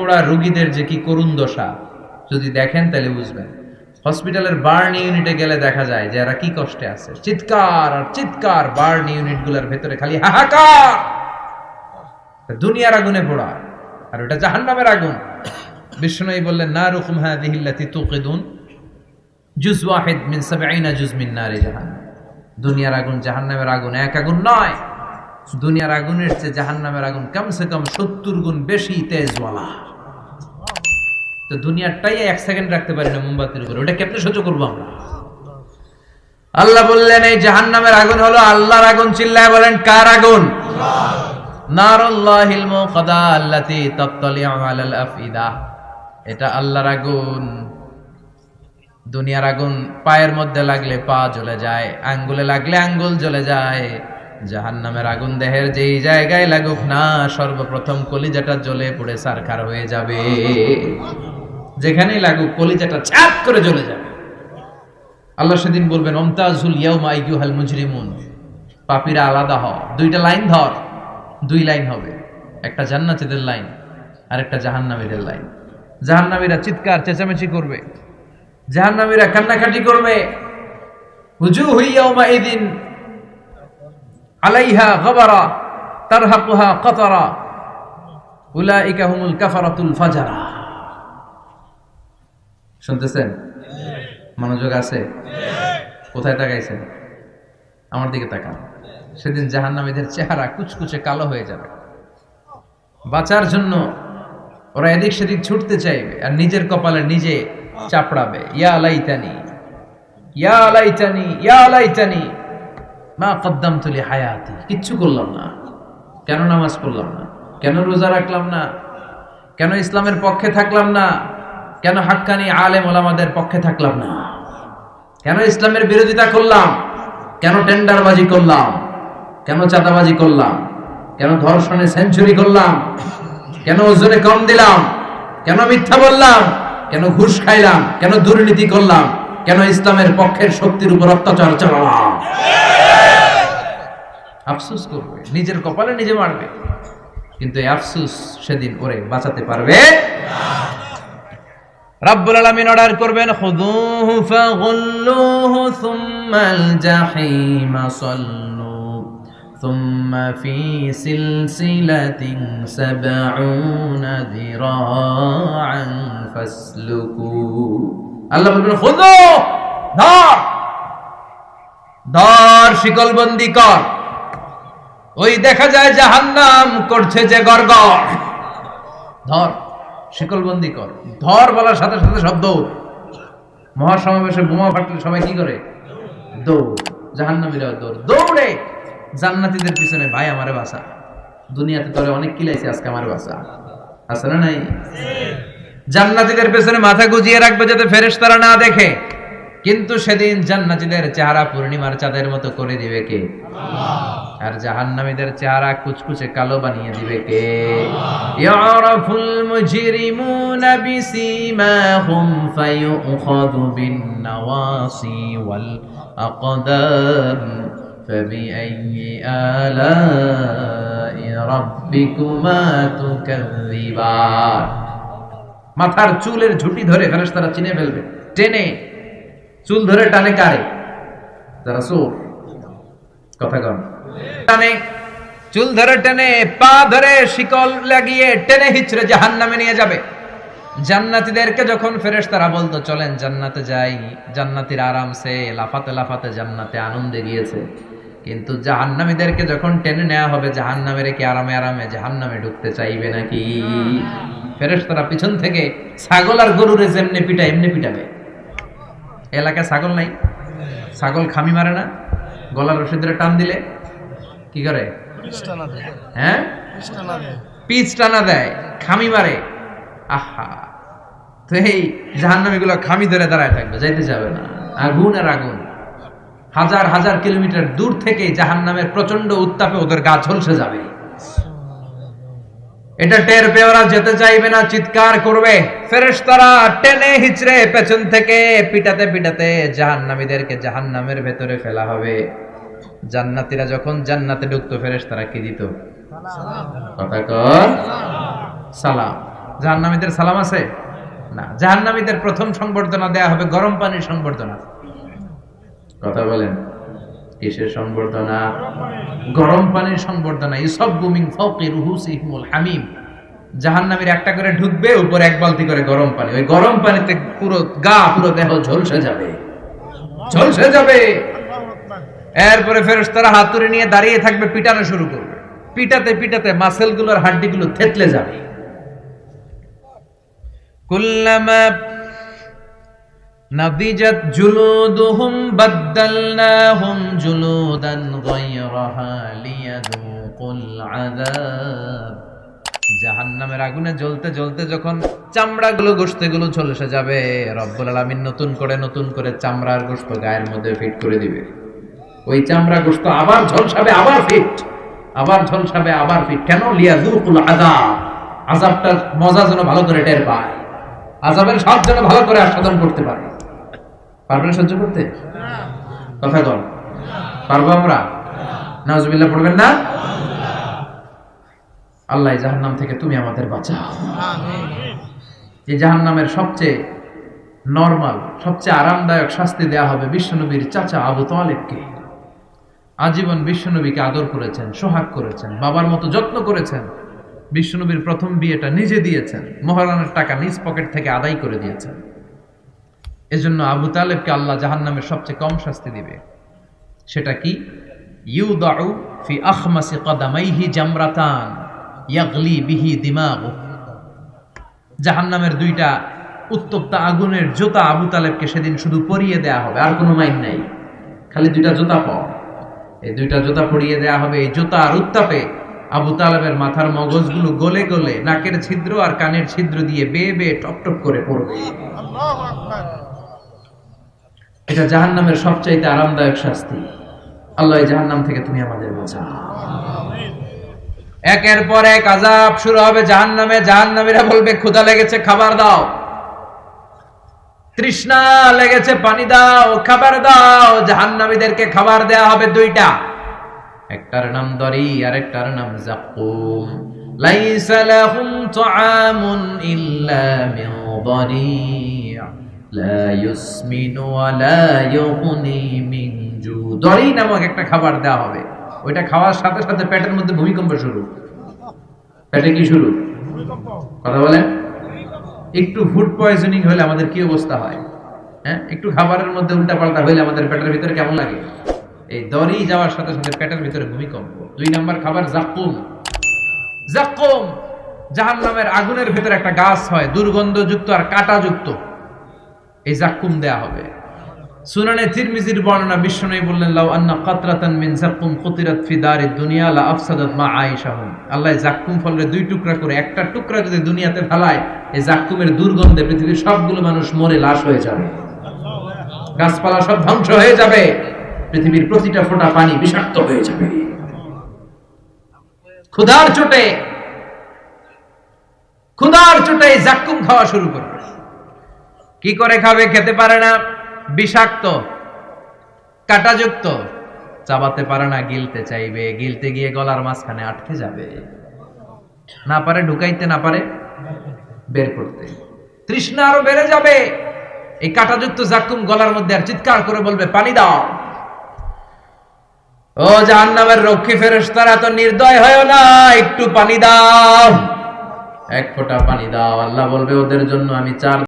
পোড়া রোগীদের যে কি করুণ দশা, যদি দেখেন তাহলে বুঝবেন। হসপিটালের বার্ন ইউনিটে গেলে দেখা যায় যে এরা কি কষ্টে আছে। চিৎকার আর চিৎকার বার্ন ইউনিটগুলার ভেতরে খালি হাহাকার। দুনিয়ার আগুনে পোড়া, আর ওটা জাহান্নামের আগুন। বিষ্ণুই বললেন, না রুকুম হাদিহিল্লাতি তুকিদুন, জুজ ওয়াহিদ মিন সাবঈনা জুজ মিন নারি জাহান্নাম। দুনিয়ার আগুন জাহান্নামের আগুন, এক আগুন নয়। দুনিয়ার আগুনের চেয়ে জাহান্নামের আগুন কমসে কম সত্তর গুণ বেশি তেজওয়ালা। তো দুনিয়ারটাই এক সেকেন্ড রাখতে পারি না মোমবাতির উপরে। ওটা কেমনে সহ্য করব আমরা। আল্লাহ বললেন, এই জাহান্নামের আগুন হলো আল্লাহর আগুন। চিল্লায় বলেন, কার আগুন? এটা আল্লাহর আগুন। দুনিয়ার আগুন পায়ের মধ্যে লাগলে পা জ্বলে যায়, আঙ্গুলে লাগলে আঙ্গুল জ্বলে যায়। জাহান্নামের আগুন দেহের যেই জায়গায় লাগুক না, সর্বপ্রথম কলিজাটা জ্বলে পড়ে সারখার হয়ে যাবে। যেখানেই লাগুক, কলিজাটা ছাপ করে জ্বলে যাবে। আল্লাহ সেদিন বলবেন, অমতাজুল ইয়াউমা আইয়ুহাল মুজরিমুন। পাপীরা আলাদা হ দুইটা লাইন ধর, দুই লাইন হবে। একটা জান্নাতীদের লাইন আর একটা জাহান্নামীদের লাইন। জাহান্নামীরা চিৎকার, চেঁচামেচি করবে। জাহান্নামীরা কান্নাকাটি করবে। হুজু হুইয়াউমা এদিন আলাইহা হুমুল কাফারাতুল ফাজারা। শুনতেছেন? মনোযোগ আছে? কোথায় তাকাইছেন? আমার দিকে তাকান। সেদিন জাহান্নামীদের চেহারা কুচকুচে কালো হয়ে যাবে। বাঁচার জন্য ওরা এদিক সেদিক ছুটতে চাইবে আর নিজের কপালে নিজে চাপড়াবে। ইয়া লাইতানি ইয়া লাইতানি ইয়া লাইতানি। মা কদ্দাম তুলি হায়াতি কিচ্ছু করলাম না। কেন নামাজ পড়লাম না? কেন রোজা রাখলাম না? কেন ইসলামের পক্ষে থাকলাম না? কেন হাক্কানি আলেম ওলামাদের পক্ষে থাকলাম না? কেন ইসলামের বিরোধিতা করলাম? কেন টেন্ডারবাজি করলাম? কেন চাঁদাবাজি করলাম? কেন ধর্ষণে সেঞ্চুরি করলাম? কেন ওজনে কম দিলাম? কেন মিথ্যা বললাম? কেন ঘুষ খাইলাম? কেন দুর্নীতি করলাম? কেন ইসলামের পক্ষের শক্তির উপর অত্যাচার চালালাম? আফসুস করবে, নিজের কপালে নিজে মারবে। কিন্তু এই আফসুস সেদিন ওরে বাঁচাতে পারবে। রাব্বুল আলামিন অর্ডার করবেন খুদুহু ফাগুল্লুহু সুম্মাল জাহিম সাল্লু, সুম্মা ফি সিলসিলাতিন সাবউনা যিরাআন ফাসলুকু। আল্লাহ বলবেন খুদু ধর ধর শিকলবন্দি কর। ওই দেখা যায় জাহান্নাম করছে যে গরগর ধর শিকলবন্দি কর। ধর বলার সাথে সাথে শব্দ মহাসমাবেশে বোমা ফাটলে সবাই কি করে? দৌড়। জাহান্নামীরা দৌড়। দৌড়ে! জান্নাতীদের পিছনে ভাই আমারে বাসা দুনিয়াতে তোরে অনেক কিলাইছে আজকে আমার বাসা আছে না নাই? জান্নাতীদের পেছনে মাথা গুজিয়ে রাখবে যাতে ফেরেশতারা না দেখে। কিন্তু সেদিন জান্নাতীদের চেহারা পূর্ণিমার চাঁদের মতো করে দিবে কে আর জাহান্নামীদের চেহারা কুচকুচে কালো বানিয়ে দিবে কে ইয়ারাফুল মুজরিমুনা বিসীমাহুম ফায়ুখাযু বিন নাওয়াসি ওয়াল আকদাম فبأي آلاء ربكما تكذبان মাথার চুলের ঝুটি ধরে ফেরেশতারা চিনে ফেলবে টেনে চুল ধরে টানে কারে? যারা চোর কথা কন। টানে চুল ধরে টেনে পা ধরে শিকল লাগিয়ে টেনে হিচড়ে জাহান নামে নিয়ে যাবে। জান্নাতীদেরকে যখন ফেরেশতারা বলতো চলেন জান্নাতে যাই জান্নাতির আরামসে লাফাতে লাফাতে জান্নাতে আনন্দে গিয়েছে। কিন্তু জাহান্নামীদেরকে যখন টেনে নেওয়া হবে জাহান্নামের কি আরামে আরামে জাহান্নামে ঢুকতে চাইবে নাকি? ফেরেশতারা পিছন থেকে ছাগল আর গরুরে যেমনি পিটা এমনি পিটাবে। এলাকায় ছাগল নাই। ছাগল খামি মারে না। গলার রশি ধরে টান দিলে কি করে? হ্যাঁ? পিচ টানা দেয়। খামি মারে। আহা। তো এই জাহান্নামী গুলো খামি ধরে দাঁড়ায় থাকবে যাইতে যাবে না। আগুন আর আগুন। হাজার হাজার কিলোমিটার দূর থেকে জাহান্নামের প্রচণ্ড উত্তাপে ওদের গা ঝলসে যাবে। এটা টের পেয়ে ওরা যেতে চাইবে না, চিৎকার করবে। ফেরেশতারা টেনে হিচড়ে পেছন থেকে পিটাতে পিটাতে জাহান্নামীদেরকে জাহান্নামের ভেতরে ফেলা হবে। জান্নাতীরা যখন জান্নাতে ঢুকতো, ফেরেশতারা কি দিত? কথা কর। সালাম। জাহান্নামীদের সালাম আছে? না। জাহান্নামীদের প্রথম সংবর্ধনা দেয়া হবে, গরম পানির সংবর্ধনা। কথা বলেন। কিসের সংবর্ধনা? গরম পানির সংবর্ধনা। ইসব গুমিং হামিম। জাহান্নামীর একটা করে ঢুকবে, উপর এক বালতি করে গরম পানি। ওই গরম পানিতে পুরো গা, পুরো দেহ ঝলসে যাবে। ঝলসে যাবে। এরপরে ফেরেশতারা হাতুড়ি নিয়ে দাঁড়িয়ে থাকবে, পিটানো শুরু করবে। পিটাতে পিটাতে মাসেলগুলোর হাড্ডি গুলো থেতলে যাবে। কুল্লামা نضجت جلودهم بدلناهم جلودا غيرها ليذوقوا العذاب জাহান্নামের আগুনে জ্বলতে জ্বলতে যখন চামড়াগুলো গোশতেগুলো ঝলসে যাবে রব্বুল আলামিন নতুন করে নতুন করে চামড়ার গোশত গায়ের মধ্যে ফিট করে দিবে ওই চামড়া গোশত আবার ঝলসাবে আবার ফিট আবার ঝলসাবে আবার ফিট কেন লিয়াযুকুল আযাব আযাবটার মজা যেন ভালো করে টের পায় আযাবের স্বাদ যেন ভালো করে আস্বাদন করতে পারে পারবেন সহ্য করতে? কথা কর পারব আমরা? নাউজুবিল্লাহ, পড়বেন না? আল্লাহ জাহান্নাম থেকে তুমি আমাদের বাঁচাও। এই জাহান্নামের সবচেয়ে নরমাল সবচেয়ে আরামদায়ক শাস্তি দেয়া হবে বিশ্বনবীর চাচা আবু তালেবকে। আজীবন বিশ্বনবীকে আদর করেছেন, সোহাগ করেছেন, বাবার মতো যত্ন করেছেন। বিশ্বনবীর প্রথম বিয়েটা নিজে দিয়েছেন, মহারানার টাকা নিজ পকেট থেকে আদায় করে দিয়েছেন। এজন্য আবু তালেবকে আল্লাহ জাহান্নামের সবচেয়ে কম শাস্তি দিবে। সেটা কি? ইউদাউ ফি কদামাইহি জামরাতান ইয়াগলি বিহি দিমাগ। দুইটা উত্তপ্ত আগুনের জোতা আবু তালেবকে সেদিন শুধু পরিয়ে দেয়া হবে, আর কোনো মাইন নাই। খালি দুইটা জোতা এই দুইটা জোতা দেয়া হবে, এই জোতা আর উত্তাপে আবু তালেবের মাথার মগজগুলো গলে গলে নাকের ছিদ্র আর কানের ছিদ্র দিয়ে বেয়ে বেয়ে টপ টপ করে পড়বে। এটা জাহান্নামের সবচাইতে আরামদায়ক শাস্তি। আল্লাহ এই জাহান্নাম থেকে তুমি আমাদের বাঁচাও। একের পর এক আজাব শুরু হবে জাহান্নামে। জাহান্নামীরা বলবে, ক্ষুধা লেগেছে, খাবার দাও। তৃষ্ণা লেগেছে, পানি দাও, খাবার দাও। জাহান্নামীদেরকে খাবার দেয়া হবে দুইটা। একটার নাম দরি আর একটার নাম জাকুম লাইসা তুআমুন ইল্লা মিন দরি' দরি নামক একটা খাবার দেওয়া হবে। ওইটা খাওয়ার সাথে সাথে পেটের মধ্যে ভূমিকম্প শুরু। পেটে কি শুরু? কথা বলেন? একটু ফুড পয়জনিং হলে আমাদের কি অবস্থা হয়? হ্যাঁ? একটু খাবারের মধ্যে উল্টাপাল্টা হলে আমাদের পেটের ভিতরে কেমন লাগে? এই দড়ি যাওয়ার সাথে সাথে পেটের ভিতরে ভূমিকম্প। দুই নাম্বার খাবার জাকুম জাকুম জাহান্নামের আগুনের ভিতরে একটা গাছ হয় দুর্গন্ধযুক্ত আর কাঁটাযুক্ত। এই জাক্কুম দেয়া হবে। সুনানে তিরমিজির বর্ণনা বিশ্বনবী বললেন, লাউ আন্না কাতরাতান মিন জাক্কুম কুতিরাত ফি দারিদ দুনিয়া লা আফসাদাত মা আয়েশাহুম। আল্লাহ জাক্কুম ফলের দুই টুকরা করে, একটা টুকরা যদি দুনিয়াতে ফেলায়, এই জাক্কুমের দুর্গন্ধে পৃথিবীর সবগুলো মানুষ মরে, লাশ হয়ে যাবে। গাছপালা সব ধ্বংস হয়ে যাবে। পৃথিবীর প্রতিটা ফোঁটা পানি বিষাক্ত হয়ে যাবে। ক্ষুধার চোটে ক্ষুধার চোটে এই জাক্কুম খাওয়া শুরু করবে। কি করে খাবে খেতে পারে না? বিষাক্ত, কাটাযুক্ত, চাবাতে পারে না, গিলতে চাইবে, গিলতে গিয়ে গলার মাঝখানে আটকে যাবে। না পারে, ঢুকাইতে না পারে, বের করতে। তৃষ্ণা আরও বেড়ে যাবে। এই কাটাযুক্ত জাকুম গলার মধ্যে আর চিৎকার করে বলবে, পানি দাও। ও জাহান্নামের রক্ষী ফেরেশতারা তো নির্দয় হয় না, একটু পানি দাও। এক ফোঁটা পানি দাও, আল্লাহ বলবে, ওদের জন্য আমি চার